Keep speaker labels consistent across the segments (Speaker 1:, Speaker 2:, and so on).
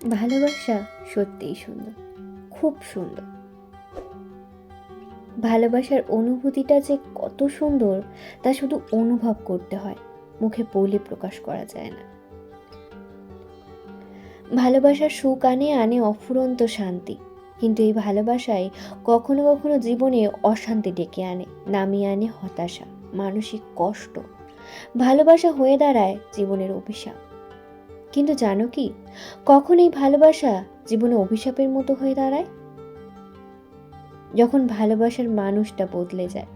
Speaker 1: ভালোবাসা সত্যিই সুন্দর, খুব সুন্দর। ভালোবাসার অনুভূতিটা যে কত সুন্দর, তা শুধু অনুভব করতে হয়, মুখে বলে প্রকাশ করা যায় না। ভালোবাসার সুখ আনে আনে অফুরন্ত শান্তি, কিন্তু এই ভালোবাসায় কখনো কখনো জীবনে অশান্তি ডেকে আনে, নামিয়ে আনে হতাশা, মানসিক কষ্ট। ভালোবাসা হয়ে দাঁড়ায় জীবনের অভিশাপ। কিন্তু জানো কি, কখন এই ভালোবাসা জীবনে অভিশাপের মতো হয়ে দাঁড়ায়? যখন ভালোবাসার মানুষটা বদলে যায়,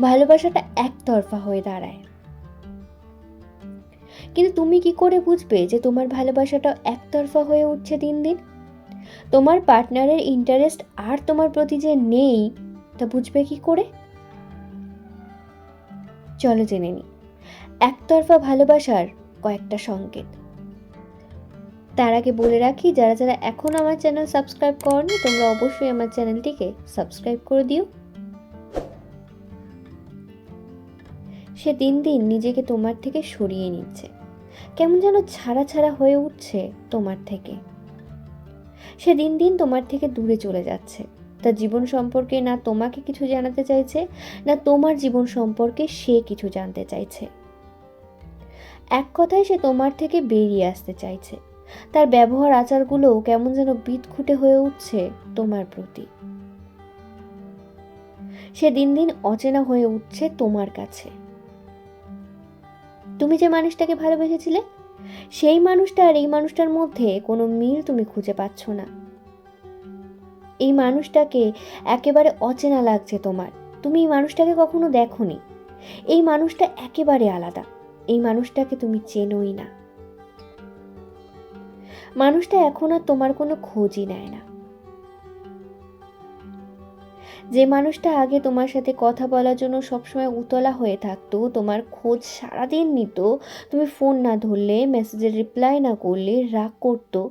Speaker 1: ভালোবাসাটা একতরফা হয়ে দাঁড়ায়। কিন্তু তুমি কি করে বুঝবে যে তোমার ভালোবাসাটা একতরফা হয়ে উঠছে দিন দিন? তোমার পার্টনারের ইন্টারেস্ট আর তোমার প্রতি যে নেই, তা বুঝবে কি করে? চলো জেনে নি, একতরফা ভালোবাসার কয়েকটা সংকেত। তার আগে বলে রাখি, যারা যারা এখন আমার চ্যানেল সাবস্ক্রাইব করনি, তোমরা অবশ্যই আমার চ্যানেলটিকে সাবস্ক্রাইব করে দিও। সে দিন দিন নিজেকে তোমার থেকে সরিয়ে নিচ্ছে। কেমন যেন ছাড়া ছাড়া হয়ে উঠছে তোমার থেকে। সে দিন দিন তোমার থেকে দূরে চলে যাচ্ছে। তার জীবন সম্পর্কে না তোমাকে কিছু জানাতে চাইছে, না তোমার জীবন সম্পর্কে সে কিছু জানতে চাইছে। এক কথায় সে তোমার থেকে বেরিয়ে আসতে চাইছে। তার ব্যবহার আচারগুলো কেমন যেন বিদঘুটে হয়ে উঠছে তোমার প্রতি। সে দিন দিন অচেনা হয়ে উঠছে তোমার কাছে। তুমি যে মানুষটাকে ভালোবেসেছিলে, সেই মানুষটা আর এই মানুষটার মধ্যে কোনো মিল তুমি খুঁজে পাচ্ছ না। এই মানুষটাকে একেবারে অচেনা লাগছে তোমার। তুমি এই মানুষটাকে কখনো দেখোনি। এই মানুষটা একেবারে আলাদা। এই মানুষটাকে তুমি চেনোই না। মানুষটা এখন আর তোমার কোনো খোঁজই নেয় না। যে মানুষটা আগে তোমার সাথে কথা বলার জন্য সবসময় উতলা হয়ে থাকতো, তোমার খোঁজ সারাদিন নিত, তুমি ফোন না ধরলে মেসেজের রিপ্লাই না করলে, রাগ করতো,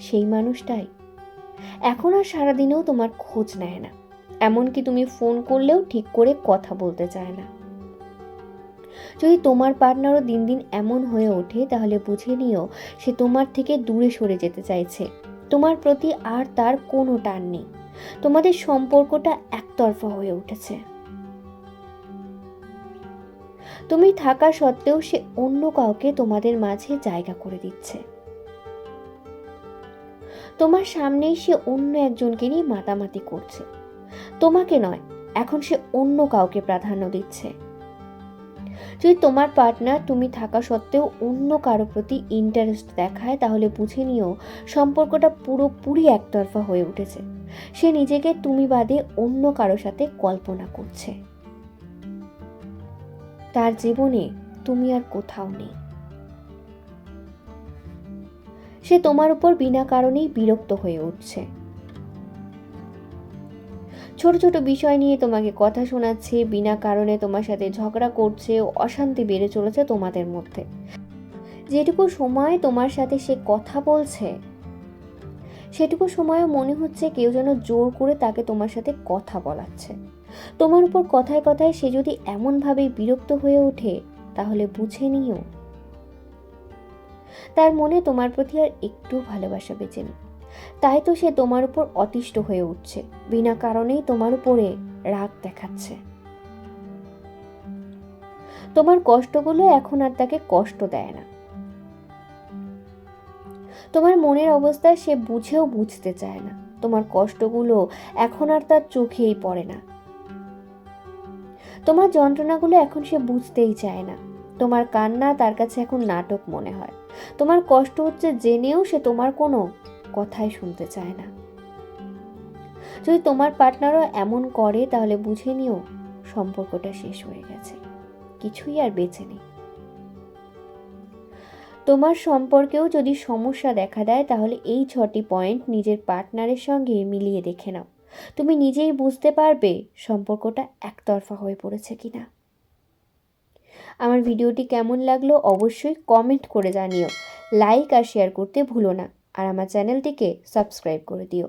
Speaker 1: সেই মানুষটাই। এখন আর সারাদিনেও তোমার খোঁজ নেয় না। এমনকি তুমি ফোন করলেও ঠিক করে কথা বলতে চায় না। যদি তোমার পার্টনারও দিন দিন এমন হয়ে ওঠে, তাহলে বুঝে নিও সে তোমার থেকে দূরে সরে যেতে চাইছে। তোমার প্রতি আর তার কোনো টান নেই। তোমাদের সম্পর্কটা একতরফা হয়ে উঠেছে। তুমি থাকা সত্ত্বেও সে অন্য কাউকে তোমাদের মাঝে জায়গা করে দিচ্ছে। তোমার সামনেই সে অন্য একজনকে নিয়ে মাতামাতি করছে। তোমাকে নয়, এখন সে অন্য কাউকে প্রাধান্য দিচ্ছে। যদি তোমার পার্টনার তুমি থাকা সত্ত্বেও অন্য কারও প্রতি ইন্টারেস্ট দেখায়, তাহলে বুঝে নিও সম্পর্কটা পুরোপুরি একতরফা হয়ে উঠেছে। সে নিজেকে তুমি বাদে অন্য কারও সাথে কল্পনা করছে। তার জীবনে তুমি আর কোথাও নেই। সে তোমার উপর বিনা কারণেই বিরক্ত হয়ে উঠছে। ছোট ছোট বিষয় নিয়ে তোমাকে কথা শোনাচ্ছে, বিনা কারণে তোমার সাথে ঝগড়া করছে, অশান্তি বেড়ে চলেছে তোমাদের মধ্যে। যেটুকু সময় তোমার সাথে সে কথা বলছে, সেটুকু সময়ও মনে হচ্ছে কেউ যেন জোর করে তাকে তোমার সাথে কথা বলাচ্ছে। তোমার উপর কথায় কথায় সে যদি এমনভাবেই বিরক্ত হয়ে ওঠে, তাহলে বুঝে নিও তার মনে তোমার প্রতি আর একটু ভালোবাসা বেঁচে নেই তাই তো সে তোমার উপর অতিষ্ঠ হয়ে উঠছে। বিনা কারণেই তোমার উপরে রাগ দেখাচ্ছে। তোমার কষ্টগুলো এখন আর তাকে কষ্ট দেয় না। তোমার মনের অবস্থা সে বুঝেও বুঝতে চায় না। তোমার কষ্টগুলো এখন আর তার চোখেই পড়ে না। তোমার যন্ত্রণাগুলো এখন সে বুঝতেই চায় না। তোমার কান্না তার কাছে এখন নাটক মনে হয়। তোমার কষ্ট হচ্ছে জেনেও সে তোমার কোনো কথাই শুনতে চায় না। যদি তোমার পার্টনারও এমন করে, তাহলে বুঝে নিও সম্পর্কটা শেষ হয়ে গেছে। কিছুই আর বেঁচে নেই। তোমার সম্পর্কেও যদি সমস্যা দেখা দেয়, তাহলে এই ছটি পয়েন্ট নিজের পার্টনারের সঙ্গে মিলিয়ে দেখে নাও। তুমি নিজেই বুঝতে পারবে সম্পর্কটা একতরফা হয়ে পড়েছে কিনা। আমার ভিডিওটি কেমন লাগল অবশ্যই কমেন্ট করে জানিও। লাইক আর শেয়ার করতে ভুলো না। আর আমার চ্যানেলটিকে সাবস্ক্রাইব করে দিও।